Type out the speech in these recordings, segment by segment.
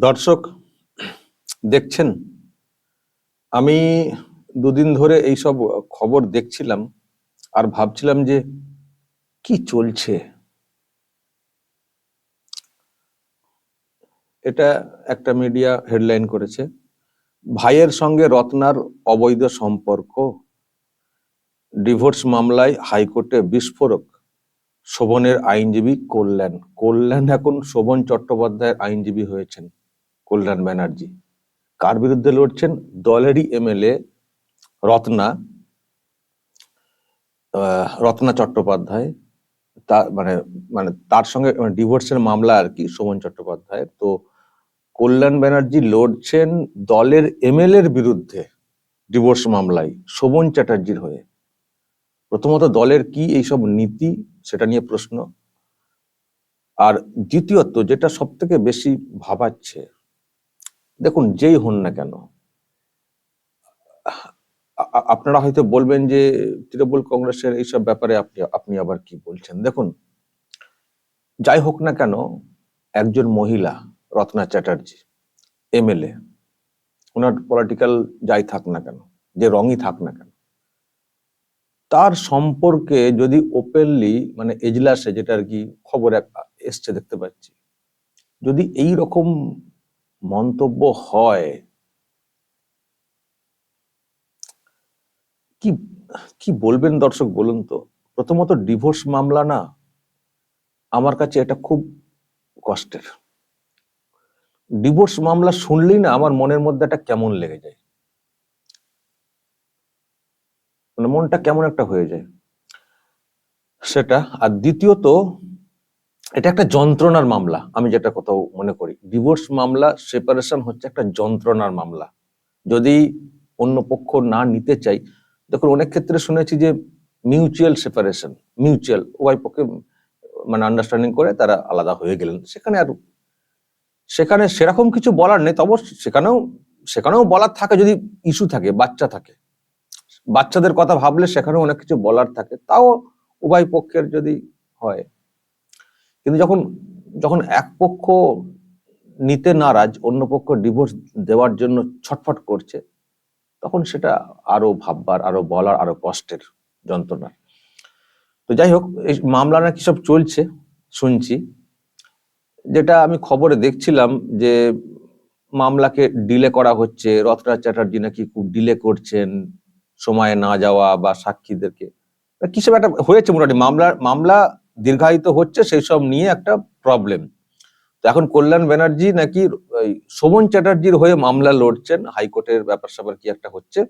দর্শক, দেখছেন? আমি দুদিন ধরে এইসব খবর দেখছিলাম আর ভাবছিলাম যে কি চলছে? এটা একটা মিডিয়া হেডলাইন করেছে, ভাইয়ের সঙ্গে রত্নার অবৈধ সম্পর্ক, ডিভোর্স মামলায় হাইকোর্টে বিস্ফোরক, শোভনের আইনজীবী কল্যাণ কল্যাণ এখন শোভন চট্টোপাধ্যায়ের আইনজীবী হয়েছেন। কল্যাণ ব্যানার্জি। কার বিরুদ্ধে লড়ছেন? দলেরই এমএলএ রত্না রত্না চট্টোপাধ্যায়। তার মানে মানে তার সঙ্গে ডিভোর্সের মামলা আর কি শোভন চট্টোপাধ্যায় তো কল্যাণ ব্যানার্জি লড়ছেন দলের এমএলএর বিরুদ্ধে ডিভোর্স মামলায় শোভন চ্যাটার্জির হয়ে। প্রথমত দলের কি এইসব নীতি, সেটা নিয়ে প্রশ্ন। আর দ্বিতীয়ত, যেটা সব থেকে বেশি ভাবাচ্ছে দেখুন, যেই হন না কেন আপনারা হয়তো বলবেন যে তৃণমূল কংগ্রেসের এইসব ব্যাপারে আপনি আপনি আবার কি বলছেন? দেখুন, যাই হোক না কেন, একজন মহিলা, রত্না চ্যাটার্জি এমএলএ ওনার পলিটিক্যাল যাই থাক না কেন, যে রঙই থাক না কেন, তার সম্পর্কে যদি ওপেনলি মানে এজলাসে যেটা আর কি খবর এসছে দেখতে পাচ্ছি, যদি এই রকম মন্তব্য হয়। কি কি বলবেন দর্শক বলুন তো? প্রথমত ডিভোর্স মামলা না, আমার কাছে এটা খুব কষ্টের। ডিভোর্স মামলা শুনলেই না আমার মনের মধ্যে একটা কেমন লেগে যায়। মানে মনটা কেমন একটা হয়ে যায়। সেটা, আর দ্বিতীয়ত এটা একটা যন্ত্রণার মামলা, আমি যেটা কোথাও মনে করি। ডিভোর্স মামলা সেপারেশন হচ্ছে একটা যন্ত্রণার মামলা। যদি অন্য পক্ষ না নিতে চাই, দেখুন, অনেক ক্ষেত্রে শুনেছি যে মিউচুয়াল সেপারেশন মিউচুয়াল উভয় পক্ষে মানে আন্ডারস্ট্যান্ডিং করে তারা আলাদা হয়ে গেলেন। সেখানে আর সেখানে সেরকম কিছু বলার নেই, তবে সেখানেও সেখানেও বলার থাকে যদি ইস্যু থাকে, বাচ্চা থাকে। বাচ্চাদের কথা ভাবলে সেখানেও অনেক কিছু বলার থাকে। তাও উভয় পক্ষের যদি হয় কিন্তু যখন যখন এক পক্ষ নিতে নারাজ, অন্য পক্ষ ডিভোর্স দেওয়ার জন্য ছটফট করছে, তখন সেটা আরও ভাববার, আরও বলার, আরও কষ্টের যন্ত্রণা। তো যাই হোক, এই মামলা নাকি সব চলছে, শুনছি। যেটা আমি খবরে দেখছিলাম যে মামলাকে ডিলে করা হচ্ছে রথরা চ্যাটার্জি নাকি খুব ডিলে করছেন, সময়ে না যাওয়া বা সাক্ষীদেরকে। কিসব একটা হয়েছে মোটামুটি। মামলা মামলা দীর্ঘায়িত হচ্ছে সেই সব নিয়ে একটা প্রবলেম তো এখন কল্যাণ ব্যানার্জি নাকি শোভন চ্যাটার্জির হয়ে মামলা লড়ছেন, হাইকোর্টের ব্যাপার স্যাপার কি একটা হচ্ছে?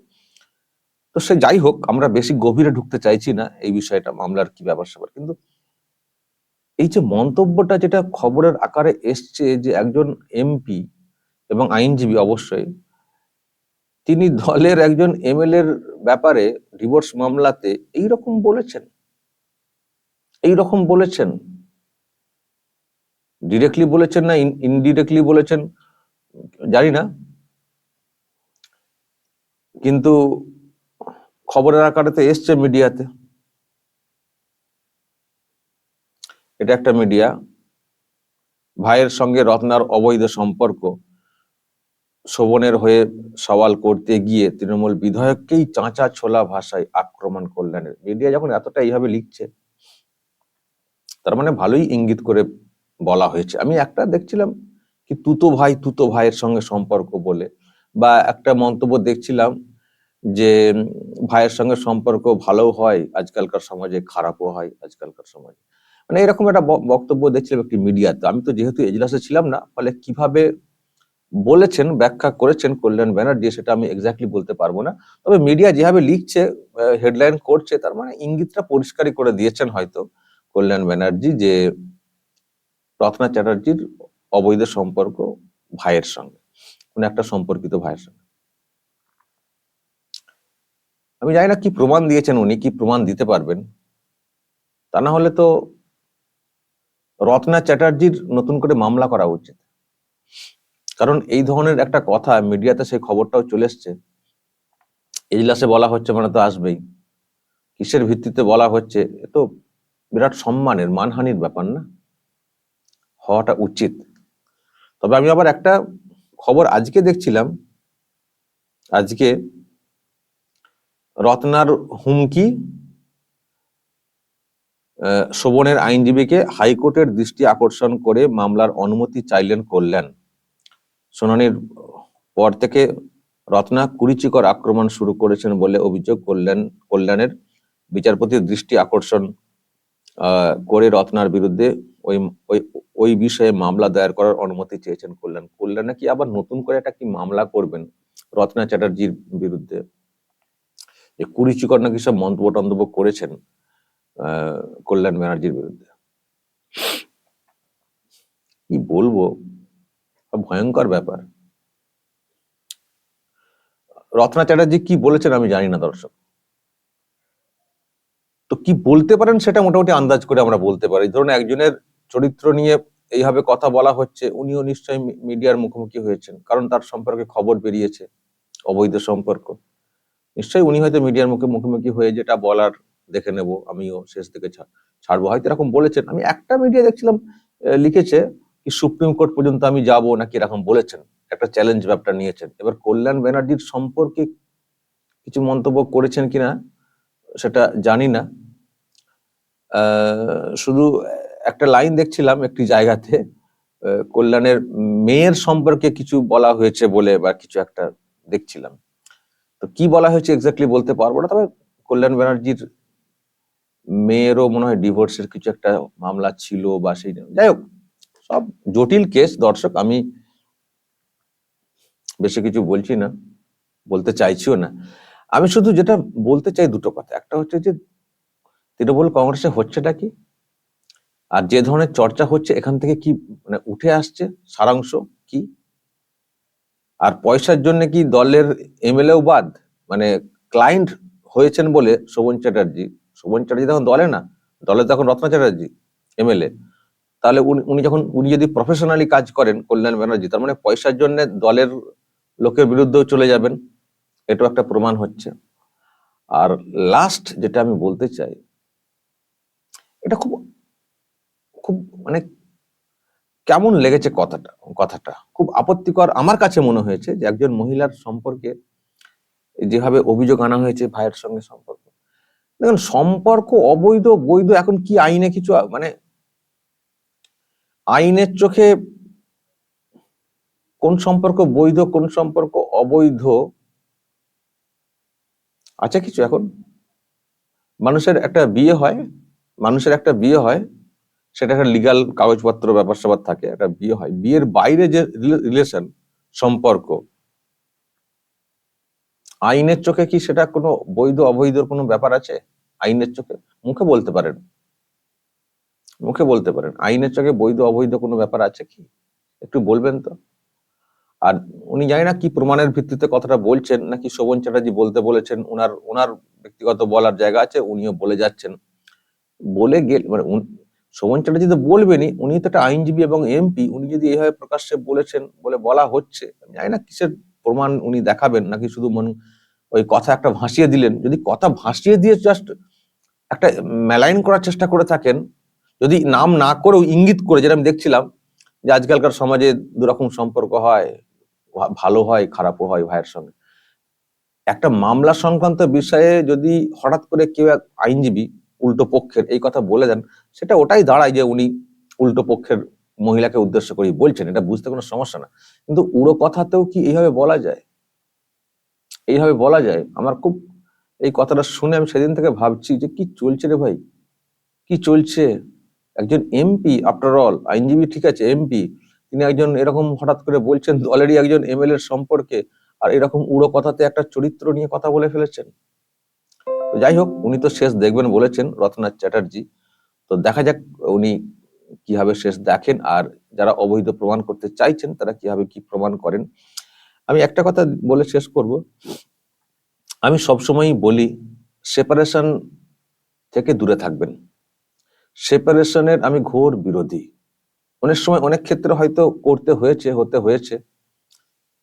তো সে যাই হোক, আমরা বেশি গভীরে ঢুকতে চাইছি না এই বিষয়টা, মামলার কি ব্যাপার স্যাপার কিন্তু এই যে মন্তব্যটা যেটা খবরের আকারে এসছে যে একজন এমপি এবং আইনজীবী অবশ্যই, তিনি দলের একজন এমএলএর ব্যাপারে ডিভোর্স মামলাতে এই রকম বলেছেন। এই রকম বলেছেন। ডিরেক্টলি বলেছেন না ইনডিরেক্টলি বলেছেন, জানি না। কিন্তু খবরের আকারেতে এসছে মিডিয়াতে। এটা একটা মিডিয়া। ভাইয়ের সঙ্গে রত্নার অবৈধ সম্পর্ক। শোভনের হয়ে সওয়াল করতে গিয়ে তৃণমূল বিধায়ককেই চাঁচা ছোলা ভাষায় আক্রমণ করলেন। মিডিয়া যখন এতটা এইভাবে লিখছে তার মানে ভালোই ইঙ্গিত করে বলা হয়েছে। আমি একটা দেখছিলাম কি তুতো ভাই তুতো ভাইয়ের সঙ্গে সম্পর্ক বলে বা একটা মন্তব্য দেখছিলাম যে ভাইয়ের সঙ্গে সম্পর্ক ভালো হয়, আজকালকার সমাজে খারাপও হয়, আজকালকার সমাজে। মানে এরকম একটা বক্তব্য দেখছিলাম একটি মিডিয়াতে। আমি তো যেহেতু এজলাসে ছিলাম না, ফলে কীভাবে বলেছেন, ব্যাখ্যা করেছেন কল্যাণ ব্যানার্জি, সেটা আমি এক্স্যাক্টলি বলতে পারব না। তবে মিডিয়া যেভাবে লিখছে হেডলাইন করছে, তার মানে ইঙ্গিতটা পরিষ্কারই করে দিয়েছেন হয়তো। কল্যাণ ব্যানার্জি যে রত্না চ্যাটার্জির অবৈধ সম্পর্ক ভাইয়ের সঙ্গে কোন একটা সম্পর্কিত ভাইয়ের সঙ্গে। আমি জানি না কি প্রমাণ দিয়েছেন উনি, কি প্রমাণ দিতে পারবেন। তা না হলে তো রত্না চ্যাটার্জির নতুন করে মামলা করা উচিত। কারণ এই ধরনের একটা কথা মিডিয়াতে সেই খবরটাও চলে এসছে। এজলাসে বলা হচ্ছে মানে তো আসবেই। কিসের ভিত্তিতে বলা হচ্ছে, এ তো বিরাট সম্মানের, মানহানির ব্যাপার না? হওয়াটা উচিত। তবে আমি আবার একটা খবর আজকে দেখছিলাম। আজকে রত্নার হুমকি শোভনের আইনজীবীকে হাইকোর্টের দৃষ্টি আকর্ষণ করে মামলার অনুমতি চাইলেন, করলেন। শুনানির পর থেকে রত্না কুরুচিকর আক্রমণ শুরু করেছেন বলে অভিযোগ করলেন, কল্যাণের বিচারপতির দৃষ্টি আকর্ষণ করে রত্নার বিরুদ্ধে ওই ওই ওই বিষয়ে মামলা দায়ের করার অনুমতি চেয়েছেন কল্যাণ। কল্যাণ নাকি আবার নতুন করে একটা কি মামলা করবেন রত্না চ্যাটার্জির বিরুদ্ধে? যে কুরুচিকর নাকি সব মন্তব্য টন্তব্য করেছেন কল্যাণ ব্যানার্জির বিরুদ্ধে। কি বলব? ভয়ঙ্কর ব্যাপার। রত্না চ্যাটার্জি কি বলেছেন আমি জানি না দর্শক। তো কি বলতে পারেন সেটা মোটামুটি আন্দাজ করে আমরা বলতে পারি। ধরুন একজনের চরিত্র নিয়ে এইভাবে কথা বলা হচ্ছে, উনিও নিশ্চয়ই মিডিয়ার মুখোমুখি হয়েছেন, কারণ তার সম্পর্কে খবর বেরিয়েছে, অবৈধ সম্পর্ক। নিশ্চয়ই উনি হয়তো মিডিয়ার মুখে মুখোমুখি হয়ে যেটা বলার দেখে নেব, আমিও শেষ থেকে ছাড়বো। হয়তো এরকম বলেছেন। আমি একটা মিডিয়া দেখছিলাম লিখেছে কি সুপ্রিম কোর্ট পর্যন্ত আমি যাব নাকি এরকম বলেছেন, একটা চ্যালেঞ্জ ব্যাপারটা নিয়েছেন। এবার কল্যাণ ব্যানার্জির সম্পর্কে কিছু মন্তব্য করেছেন কিনা সেটা জানি না। শুধু একটা লাইন দেখছিলাম একটি জায়গাতে কল্যাণের মেয়ের সম্পর্কে কিছু বলা হয়েছে বলে বা কিছু একটা দেখছিলাম। তো কি বলা হয়েছে এক্স্যাক্টলি বলতে পারব না, তবে কল্যাণ ব্যানার্জির মেয়েরও মনে হয় ডিভোর্সের কিছু একটা মামলা ছিল বা সেই যাই হোক, সব জটিল কেস দর্শক, আমি বেশি কিছু বলছি না, বলতে চাইছিও না। আমি শুধু যেটা বলতে চাই দুটো কথা। একটা হচ্ছে যে তৃণমূল কংগ্রেসে হচ্ছেটা কি? আর যে ধরনের চর্চা হচ্ছে, এখান থেকে কি মানে উঠে আসছে সারাংশ কি? আর পয়সার জন্য কি দলের এমএলএও বাদ? মানে ক্লায়েন্ট হয়েছেন বলে শোভন চ্যাটার্জি। শোভন চ্যাটার্জি তখন দলে না, দলে তখন রত্না চ্যাটার্জি, এমএলএ। তাহলে উনি যখন, উনি যদি প্রফেশনালি কাজ করেন কল্যাণ ব্যানার্জি, তার মানে পয়সার জন্য দলের লোকের বিরুদ্ধেও চলে যাবেন, এটাও একটা প্রমাণ হচ্ছে। আর লাস্ট যেটা আমি বলতে চাই এটা খুব খুব মানে কেমন লেগেছে কথাটা কথাটা? খুব আপত্তিকর আমার কাছে মনে হয়েছে যে একজন মহিলার সম্পর্কে যেভাবে অভিযোগ আনা হয়েছে ভাইয়ের সঙ্গে সম্পর্ক। দেখুন, সম্পর্ক অবৈধ, বৈধ এখন কি আইনে কিছু মানে আইনের চোখে কোন সম্পর্ক বৈধ, কোন সম্পর্ক অবৈধ, আছে কিছু এখন? মানুষের একটা বিয়ে হয় মানুষের একটা বিয়ে হয়, সেটা একটা লিগাল কাগজপত্র ব্যাপার স্যাপার থাকে, একটা বিয়ে হয়। বিয়ের বাইরে যে রিলেশন সম্পর্ক, আইনের চোখে কি সেটা কোনো বৈধ অবৈধর কোনো ব্যাপার আছে? আইনের চোখে? মুখে বলতে পারেন। মুখে বলতে পারেন। আইনের চোখে বৈধ, অবৈধ কোনো ব্যাপার আছে কি? একটু বলবেন তো? আর উনি জানি না কি প্রমাণের ভিত্তিতে কথাটা বলছেন, নাকি শোভন চ্যাটার্জি বলতে বলেছেন ওনার ওনার ব্যক্তিগত বলার জায়গা আছে, উনিও বলে যাচ্ছেন। বলে গেল মানে শোভন চ্যাটার্জি তো বলবেনই, উনি তো একটা আইনজীবী এবং এমপি, উনি যদি এইভাবে প্রকাশ্যে বলেছেন বলে বলা হচ্ছে, আমি জানি না কিসের প্রমাণ উনি দেখাবেন, নাকি শুধু মন, ওই কথা একটা ভাসিয়ে দিলেন, যদি কথা ভাসিয়ে দিয়ে জাস্ট একটা মেলাইন করার চেষ্টা করে থাকেন, যদি নাম না করেও ইঙ্গিত করে, যেটা আমি দেখছিলাম, যে আজকালকার সমাজে দুরকম সম্পর্ক হয় ভালো হয়, খারাপও হয় ভাইয়ের সঙ্গে। একটা মামলা সংক্রান্ত বিষয়ে যদি হঠাৎ করে কেউ এক আইনজীবী উল্টো পক্ষের, এই কথা বলে দেন, সেটা ওটাই দাঁড়ায় যে উনি উল্টো পক্ষের মহিলাকে উদ্দেশ্য করে বলছেন, এটা বুঝতে কোনো সমস্যা না। কিন্তু উড়ো কথাতেও কি এইভাবে বলা যায়? এইভাবে বলা যায়? আমার খুব এই কথাটা শুনে আমি সেদিন থেকে ভাবছি যে কি চলছে রে ভাই? কি চলছে? একজন এমপি আফটার অল আইনজীবী ঠিক আছে, এমপি, তিনি একজন এরকম হঠাৎ করে বলছেন দলেরই একজন এমএলএ সম্পর্কে, আর এরকম উড়ো কথাতে একটা চরিত্র নিয়ে কথা বলে ফেলেছেন। তো যাই হোক, উনি তো শেষ দেখবেন বলেছেন রত্নাথ চ্যাটার্জি। তো দেখা যাক উনি কীভাবে শেষ দেখেন আর যারা অবৈধ প্রমাণ করতে চাইছেন, তারা কীভাবে কি প্রমাণ করেন। আমি একটা কথা বলে শেষ করব। আমি সবসময়ই বলি, সেপারেশন থেকে দূরে থাকবেন। সেপারেশনের আমি ঘোর বিরোধী। অনেক সময় অনেক ক্ষেত্রে হয়তো করতে হয়েছে, হতে হয়েছে।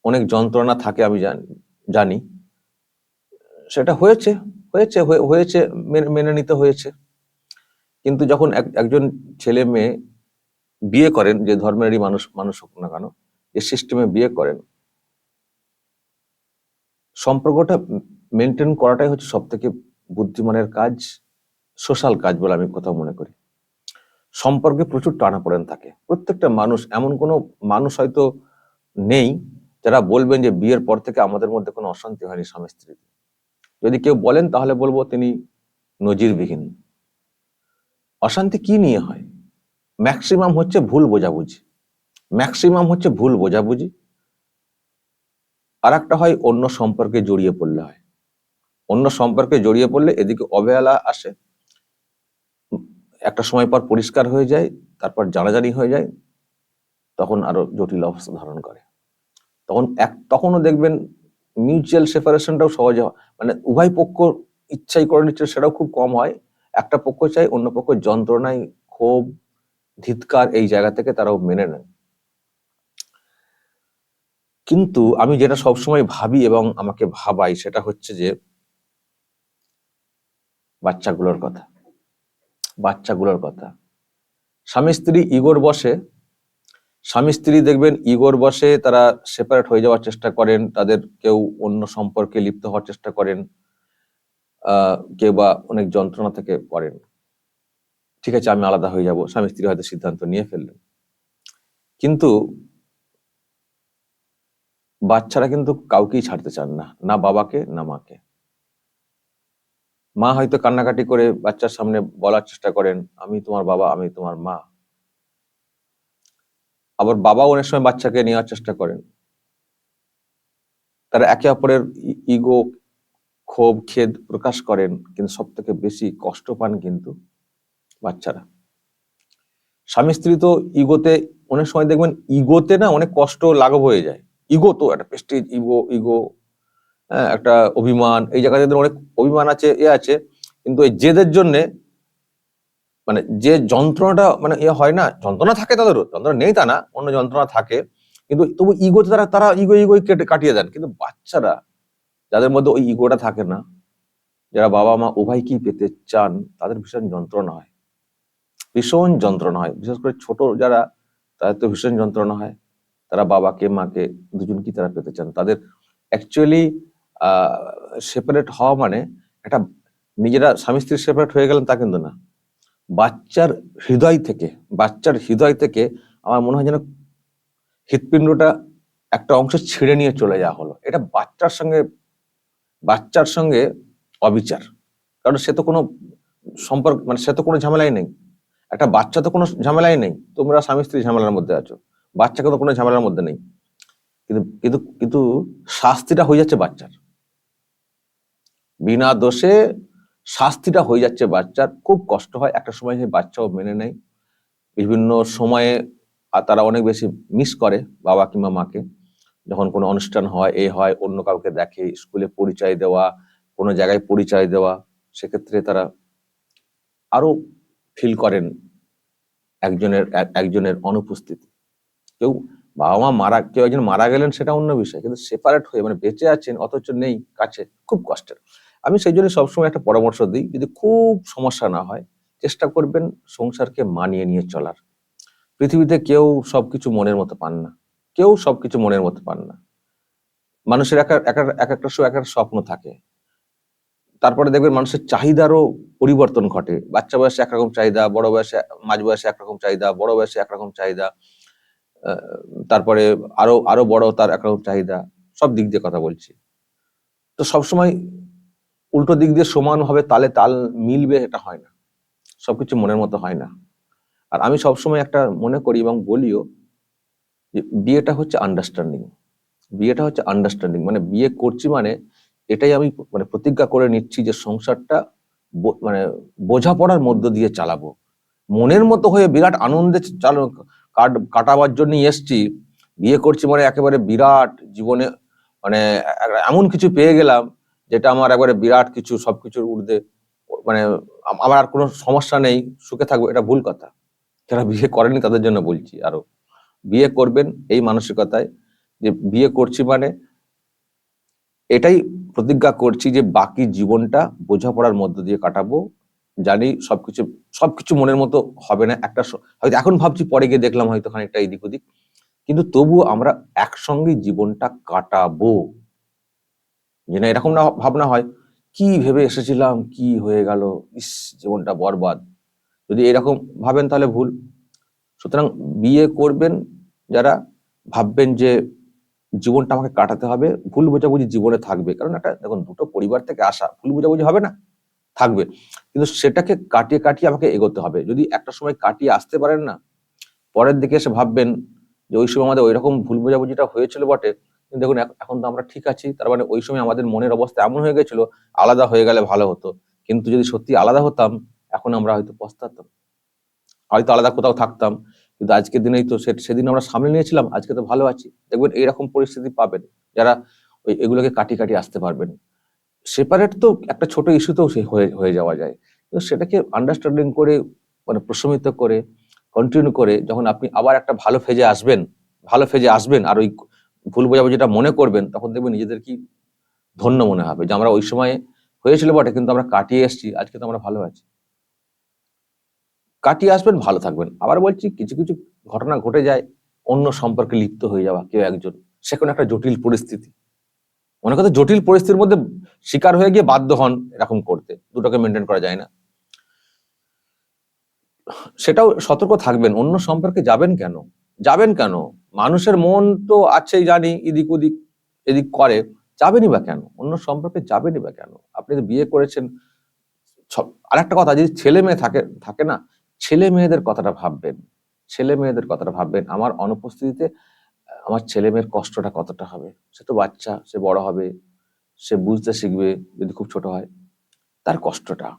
অনেক যন্ত্রণা থাকে আমি জানি জানি। সেটা হয়েছে হয়েছে, হয়ে- হয়েছে, মেনে- নিতে হয়েছে। কিন্তু যখন এক- একজন ছেলে মেয়ে বিয়ে করেন, যে ধর্মেরই মানুষ মানুষ হোক না কেন, যে সিস্টেমে বিয়ে করেন, সম্পর্কটা মেনটেন করাটাই হচ্ছে সব থেকে বুদ্ধিমানের কাজ সোশ্যাল কাজ বলে আমি কোথাও মনে করি। সম্পর্কে প্রচুর টানাপোড়েন থাকে। প্রত্যেকটা মানুষ, এমন কোনো মানুষ হয়তো নেই, যারা বলবেন যে বিয়ের পর থেকে আমাদের মধ্যে কোনো অশান্তি হয়নি স্বামী স্ত্রীতে যদি কেউ বলেন, তাহলে বলব তিনি নজিরবিহীন। অশান্তি কি নিয়ে হয়? ম্যাক্সিমাম হচ্ছে ভুল বোঝাবুঝি। ম্যাক্সিমাম হচ্ছে ভুল বোঝাবুঝি। আর একটা হয় অন্য সম্পর্কে জড়িয়ে পড়লে হয়। অন্য সম্পর্কে জড়িয়ে পড়লে এদিকে অবহেলা আসে। একটা সময় পর পরিষ্কার হয়ে যায়, তারপর জানাজানি হয়ে যায়, তখন আরও জটিল অবস্থা ধারণ করে। তখন এক, তখনও দেখবেন মিউচুয়াল সেপারেশনটাও সহজে হয়। মানে উভয় পক্ষ ইচ্ছাই করে নিচ্ছে, সেটাও খুব কম হয়। একটা পক্ষ চাই অন্য পক্ষ যন্ত্রণায়, ক্ষোভ, ধিৎকার এই জায়গা থেকে তারাও মেনে নেয়। কিন্তু আমি যেটা সবসময় ভাবি এবং আমাকে ভাবাই, সেটা হচ্ছে যে বাচ্চাগুলোর কথা। বাচ্চাগুলোর কথা। স্বামী স্ত্রী ইগোর বসে স্বামী স্ত্রী দেখবেন ইগোর বসে তারা সেপারেট হয়ে যাওয়ার চেষ্টা করেন, তাদের কেউ অন্য সম্পর্কে লিপ্ত হওয়ার চেষ্টা করেন কেউ বা অনেক যন্ত্রণা থেকে করেন ঠিক আছে, আমি আলাদা হয়ে যাব, স্বামী স্ত্রী হয়তো সিদ্ধান্ত নিয়ে ফেললেন। কিন্তু বাচ্চারা কিন্তু কাউকেই ছাড়তে চান না না বাবাকে, না মাকে। মা হয়তো কান্নাকাটি করে বাচ্চার সামনে বলার চেষ্টা করেন, আমি তোমার বাবা, আমি তোমার মা। আবার বাবাও অনেক সময় বাচ্চাকে নেওয়ার চেষ্টা করেন। তারা একে অপরের ইগো, ক্ষোভ, খেদ প্রকাশ করেন, কিন্তু সব থেকে বেশি কষ্ট পান কিন্তু বাচ্চারা। স্বামী, স্ত্রী তো ইগোতে অনেক সময় দেখবেন ইগোতে না অনেক কষ্ট লাঘব হয়ে যায়। ইগো তো একটা প্রেস্টিজ ইগো ইগো হ্যাঁ একটা অভিমান, এই জায়গাতে অনেক অভিমান আছে, এ আছে, কিন্তু এই জেদের জন্যে মানে যে যন্ত্রণাটা মানে ইয়ে হয় না, যন্ত্রণা থাকে তাদেরও, যন্ত্রণা নেই তা না, অন্য যন্ত্রণা থাকে। কিন্তু তবু ইগোতে তারা তারা ইগো ইগো কেটে, কাটিয়ে দেন। কিন্তু বাচ্চারা, যাদের মধ্যে ওই ইগোটা থাকে না, যারা বাবা মা উভয়কেই পেতে চান, তাদের ভীষণ যন্ত্রণা হয়। ভীষণ যন্ত্রণা হয়। বিশেষ করে ছোট যারা, তাদের তো ভীষণ যন্ত্রণা হয়। তারা বাবাকে, মাকে, দুজনকেই তারা পেতে চান। তাদের অ্যাকচুয়ালি সেপারেট হওয়া মানে একটা নিজেরা স্বামী স্ত্রী সেপারেট হয়ে গেলেন তা কিন্তু না। বাচ্চার হৃদয় থেকে, বাচ্চার হৃদয় থেকে আমার মনে হয় যেন হৃৎপিণ্ডটা একটা অংশ ছিঁড়ে নিয়ে চলে যাওয়া হলো। এটা বাচ্চার সঙ্গে বাচ্চার সঙ্গে অবিচার। কারণ সে তো কোনো সম্পর্ক মানে সে তো কোনো ঝামেলাই নেই। একটা বাচ্চা তো কোনো ঝামেলাই নেই। তোমরা স্বামী স্ত্রী ঝামেলার মধ্যে আছো। বাচ্চাকে তো কোনো ঝামেলার মধ্যে নেই। কিন্তু কিন্তু কিন্তু শাস্তিটা হয়ে যাচ্ছে বাচ্চার। বিনা দোষে শাস্তিটা হয়ে যাচ্ছে বাচ্চার, খুব কষ্ট হয়। একটা সময় সেই বাচ্চাও মেনে নেয়। বিভিন্ন সময়ে তারা অনেক বেশি মিস করে বাবা কিংবা মাকে। যখন কোনো অনুষ্ঠান হয়, এ হয়, অন্য কাউকে দেখে, স্কুলে পরিচয় দেওয়া, কোনো জায়গায় পরিচয় দেওয়া, সেক্ষেত্রে তারা আরও ফিল করেন একজনের একজনের অনুপস্থিতি। কেউ বাবা মা মারা, কেউ একজন মারা গেলেন সেটা অন্য বিষয়। কিন্তু সেপারেট হয়ে মানে বেঁচে আছেন, অথচ নেই, কাছে, খুব কষ্টের। আমি সেই জন্য সবসময় একটা পরামর্শ দিই, যদি খুব সমস্যা না হয়, চেষ্টা করবেন সংসারকে মানিয়ে নিয়ে চলার। পৃথিবীতে কেউ সবকিছু মনের মতো পান না। কেউ সবকিছু মনের মতো পান না। মানুষের এক এক একটা এক একটা স্বপ্ন থাকে। তারপরে দেখবেন মানুষের চাহিদারও পরিবর্তন ঘটে। বাচ্চা বয়সে একরকম চাহিদা, বড় বয়সে, মাঝ বয়সে একরকম চাহিদা, বড় বয়সে একরকম চাহিদা তারপরে আরও আরও বড় তার একরকম চাহিদা, সব দিক দিয়ে কথা বলছি। তো সবসময় উল্টো দিক দিয়ে সমানভাবে তালে তাল মিলবে, এটা হয় না। সবকিছু মনের মতো হয় না। আর আমি সবসময় একটা মনে করি এবং বলিও যে বিয়েটা হচ্ছে আন্ডারস্ট্যান্ডিং বিয়েটা হচ্ছে আন্ডারস্ট্যান্ডিং মানে বিয়ে করছি মানে এটাই আমি মানে প্রতিজ্ঞা করে নিচ্ছি যে সংসারটা মানে বোঝাপড়ার মধ্য দিয়ে চালাবো। মনের মতো হয়ে বিরাট আনন্দে চাল কাটাবার জন্য এসছি। বিয়ে করছি মানে একেবারে বিরাট জীবনে মানে এমন কিছু পেয়ে গেলাম যেটা আমার একবারে বিরাট কিছু, সবকিছুর ঊর্ধ্বে মানে আমার আর কোনো সমস্যা নেই, সুখে থাকব, এটা ভুল কথা। যারা বিয়ে করেনি তাদের জন্য বলছি আরও। বিয়ে করবেন এই মানসিকতায় যে বিয়ে করছি মানে এটাই প্রতিজ্ঞা করছি যে বাকি জীবনটা বোঝাপড়ার মধ্য দিয়ে কাটাবো। জানি সবকিছু সবকিছু মনের মতো হবে না। একটা হয়তো এখন ভাবছি পরে গিয়ে দেখলাম হয়তো খানিকটা এদিক ওদিক কিন্তু তবুও আমরা একসঙ্গে জীবনটা কাটাবো। যে না, এরকম না ভাবনা হয়, কি ভেবে এসেছিলাম, কি হয়ে গেল, ইস, জীবনটা বরবাদ। যদি এরকম ভাবেন তাহলে ভুল। সুতরাং বিয়ে করবেন যারা, ভাববেন যে জীবনটা আমাকে কাটাতে হবে, ভুল বোঝাবুঝি জীবনে থাকবে। কারণ একটা, দেখুন, দুটো পরিবার থেকে আসা, ভুল বোঝাবুঝি হবে না, থাকবে। কিন্তু সেটাকে কাটিয়ে কাটিয়ে আমাকে এগোতে হবে। যদি একটা সময় কাটিয়ে আসতে পারেন না, পরের দিকে এসে ভাববেন যে ওই সময় আমাদের ওইরকম ভুল বোঝাবুঝিটা হয়েছিল বটে কিন্তু দেখুন এখন তো আমরা ঠিক আছি। তার মানে ওই সময় আমাদের মনের অবস্থা এমন হয়ে গেছিল, আলাদা হয়ে গেলে ভালো হতো। কিন্তু যদি সত্যি আলাদা হতাম, এখন আমরা হয়তো পস্তাতাম। হয়তো আলাদা কোথাও থাকতাম। কিন্তু আজকের দিনেই তো সেদিন আমরা সামনে নিয়েছিলাম, আজকে তো ভালো আছি। দেখবেন এইরকম পরিস্থিতি পাবেন, যারা ওই এগুলোকে কাটি কাটি আসতে পারবেন। সেপারেট তো একটা ছোট ইস্যুতেও সে হয়ে যাওয়া যায়। কিন্তু সেটাকে আন্ডারস্ট্যান্ডিং করে মানে প্রশমিত করে কন্টিনিউ করে, যখন আপনি আবার একটা ভালো ফেজে আসবেন, ভালো ফেজে আসবেন, আর ওই ভুল বোঝাবো যেটা মনে করবেন, তখন দেখবেন নিজেদের কি ধন্য মনে হবে যে আমরা ওই সময়ে হয়েছিল বটে, কিন্তু আমরা কাটিয়ে এসেছি, আজকে তো আমরা ভালো আছি। কাটিয়ে আসবেন, ভালো থাকবেন। আবার বলছি, কিছু কিছু ঘটনা ঘটে যায়, অন্য সম্পর্কে লিপ্ত হয়ে যাওয়া, কেউ একজন, সে কোনো একটা জটিল পরিস্থিতি। মনে কথা জটিল পরিস্থিতির মধ্যে শিকার হয়ে গিয়ে বাধ্য হন এরকম করতে, দুটোকে মেনটেন করা যায় না। সেটাও সতর্ক থাকবেন, অন্য সম্পর্কে যাবেন কেন? যাবেন কেন? মানুষের মন তো আছেই জানি, এদিক ওদিক, এদিক করে। যাবেনই বা কেন? অন্য সম্পর্কে যাবেনই বা কেন? আপনি তো বিয়ে করেছেন আর একটা কথা, যদি ছেলে মেয়ে থাকে থাকে না, ছেলে মেয়েদের কথাটা ভাববেন। ছেলে মেয়েদের কথাটা ভাববেন, আমার অনুপস্থিতিতে, আমার ছেলে মেয়ের কষ্টটা কতটা হবে? সে তো বাচ্চা, সে বড় হবে, সে বুঝতে শিখবে যদি খুব ছোট হয়। তার কষ্টটা।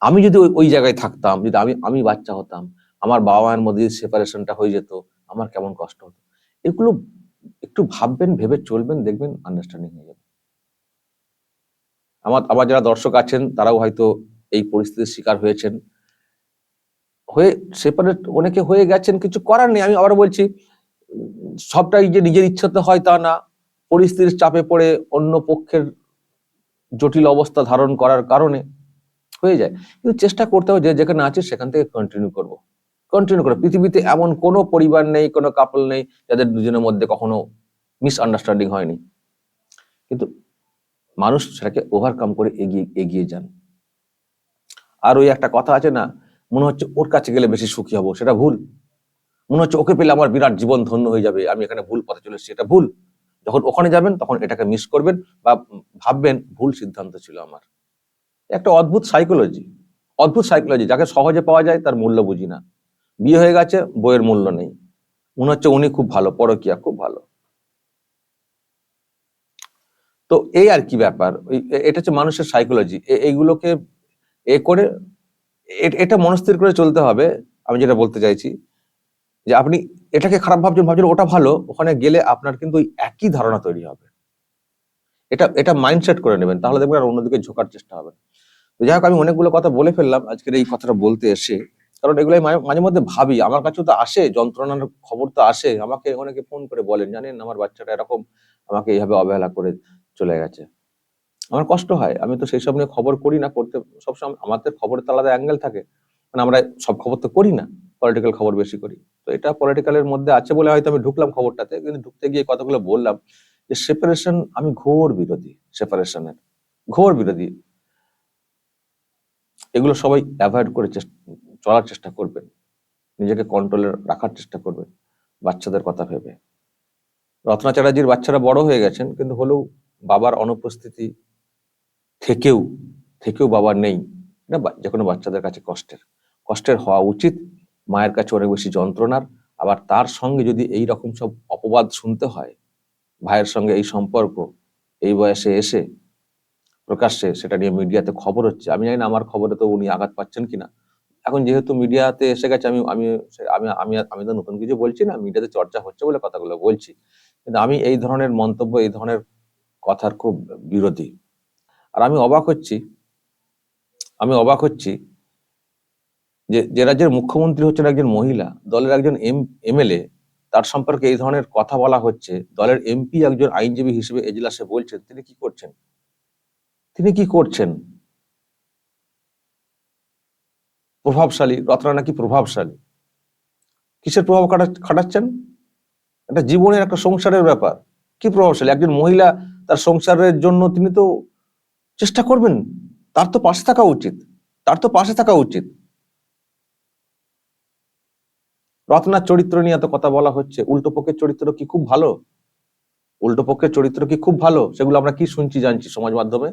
আমি যদি ওই- জায়গায় থাকতাম, যদি আমি আমি বাচ্চা হতাম, আমার বাবা মায়ের মধ্যে সেপারেশনটা হয়ে যেত আমার কেমন কষ্ট হতো। এগুলো একটু ভাববেন, ভেবে চলবেন, দেখবেন আন্ডারস্ট্যান্ডিং হয়ে যাবে। আমার আমার যারা দর্শক আছেন, তারাও হয়তো এই পরিস্থিতির শিকার হয়েছেন। হয়ে সেপারেট অনেকে হয়ে গেছেন, কিছু করার নেই। আমি আবার বলছি, সবটাই যে নিজের ইচ্ছাতে হয় তা না। পরিস্থিতির চাপে পড়ে অন্য পক্ষের জটিল অবস্থা ধারণ করার কারণে হয়ে যায়। কিন্তু চেষ্টা করতে হবে যে যেখানে আছে সেখান থেকে কন্টিনিউ করব। কন্টিনিউ করে। পৃথিবীতে এমন কোনো পরিবার নেই, কোনো কাপল নেই যাদের দুজনের মধ্যে কখনো মিসআন্ডারস্ট্যান্ডিং হয়নি। কিন্তু মানুষ সেটাকে ওভারকাম করে এগিয়ে এগিয়ে যান। আর ওই একটা কথা আছে না, মনে হচ্ছে ওর কাছে গেলে বেশি সুখী হব, সেটা ভুল। মনে হচ্ছে ওকে পেলে আমার বিরাট জীবন ধন্য হয়ে যাবে, আমি এখানে ভুল পথে চলে এসেছি এটা ভুল। যখন ওখানে যাবেন, তখন এটাকে মিস করবেন বা ভাববেন ভুল সিদ্ধান্ত ছিল আমার। একটা অদ্ভুত সাইকোলজি অদ্ভুত সাইকোলজি যাকে সহজে পাওয়া যায় তার মূল্য বুঝি না। বিয়ে হয়ে গেছে, বইয়ের মূল্য নেই। মনে হচ্ছে উনি খুব ভালো, পরকিয়া খুব ভালো। তো এই আর কি ব্যাপার? এটা হচ্ছে মানুষের সাইকোলজি এইগুলোকে এ করে এটা মনস্থির করে চলতে হবে। আমি যেটা বলতে চাইছি যে আপনি এটাকে খারাপ ভাবছেন ভাবছেন ওটা ভালো, ওখানে গেলে আপনার কিন্তু ওই একই ধারণা তৈরি হবে। এটা এটা মাইন্ডসেট করে নেবেন, তাহলে দেখবেন আর অন্যদিকে ঝোকার চেষ্টা হবে তো যাই হোক, আমি অনেকগুলো কথা বলে ফেললাম। আজকের এই কথাটা বলতে এসে কারণ এগুলো মাঝে- মধ্যে ভাবি। আমার কাছেও তো আসে, যন্ত্রণার খবর তো আসে। আমাকে অনেকে ফোন করে বলেন, জানেন, আমার বাচ্চাটা এরকম আমাকে এইভাবে অবহেলা করে চলে গেছে। আমার কষ্ট হয়। আমি তো সেই সব নিয়ে খবর করি না, করতে, সবসময় আমাদের খবরের আলাদা অ্যাঙ্গেল থাকে। মানে আমরা সব খবর তো করি না পলিটিক্যাল খবর বেশি করি। তো এটা পলিটিক্যালের মধ্যে আছে বলে হয়তো আমি ঢুকলাম খবরটাতে, কিন্তু ঢুকতে গিয়ে কথাগুলো বললাম যে সেপারেশন আমি ঘোর বিরোধী সেপারেশনের ঘোর বিরোধী। এগুলো সবাই অ্যাভয়েড করে চলার চেষ্টা করবেন। নিজেকে কন্ট্রোলে রাখার চেষ্টা করবেন। বাচ্চাদের কথা ভেবে। রত্না চ্যাটার্জির বাচ্চারা বড় হয়ে গেছেন, কিন্তু হলেও বাবার অনুপস্থিতি থেকেও থেকেও বাবা নেই। এটা যে কোনো বাচ্চাদের কাছে কষ্টের। কষ্টের হওয়া উচিত, মায়ের কাছে অনেক বেশি যন্ত্রণার। আবার তার সঙ্গে যদি এই রকম সব অপবাদ শুনতে হয়, ভাইয়ের সঙ্গে এই সম্পর্ক, এই বয়সে এসে, প্রকাশ্যে, সেটা নিয়ে মিডিয়াতে খবর হচ্ছে। আমি জানি না আমার খবরে তো উনি আঘাত পাচ্ছেন কিনা। এখন যেহেতু মিডিয়াতে এসে গেছে, আমি আমি আমি আমি আমি তো নতুন কিছু বলছি না, মিডিয়াতে চর্চা হচ্ছে বলে কথাগুলো বলছি। কিন্তু আমি এই ধরনের মন্তব্য, এই ধরনের কথার খুব বিরোধী। আর আমি অবাক হচ্ছি, আমি অবাক হচ্ছি যে যে রাজ্যের মুখ্যমন্ত্রী হচ্ছেন একজন মহিলা, দলের একজন এম, এমএলএ, তার সম্পর্কে এই ধরনের কথা বলা হচ্ছে, দলের এমপি একজন আইনজীবী হিসেবে এজলাসে বলছেন, তিনি কি করছেন? তিনি কি করছেন? প্রভাবশালী রত্না নাকি প্রভাবশালী? কিসের প্রভাব খাটাচ্ছেন? একটা জীবনের একটা সংসারের ব্যাপার। কি প্রভাবশালী? একজন মহিলা তার সংসারের জন্য তিনি তো চেষ্টা করবেন। তার তো পাশে থাকা উচিত। তার তো পাশে থাকা উচিত। রত্নার চরিত্র নিয়ে এত কথা বলা হচ্ছে। উল্টো পক্ষের চরিত্র কি খুব ভালো? উল্টো পক্ষের চরিত্র কি খুব ভালো? সেগুলো আমরা কি শুনছি, জানছি সমাজ মাধ্যমে?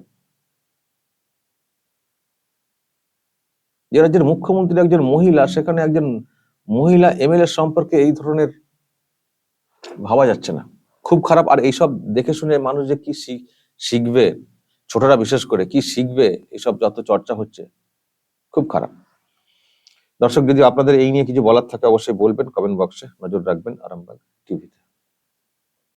যে রাজ্যের মুখ্যমন্ত্রী একজন মহিলা, সেখানে একজন মহিলা এমএলএ সম্পর্কে এই ধরনের ভাবা যাচ্ছে না। খুব খারাপ। আর এইসব দেখে শুনে মানুষ যে কি শিখ- শিখবে, ছোটরা বিশেষ করে কি শিখবে এইসব যত চর্চা হচ্ছে, খুব খারাপ। দর্শক, যদি আপনাদের এই নিয়ে কিছু বলার থাকে, অবশ্যই বলবেন কমেন্ট বক্সে নজর রাখবেন, আরামবাগ টিভিতে।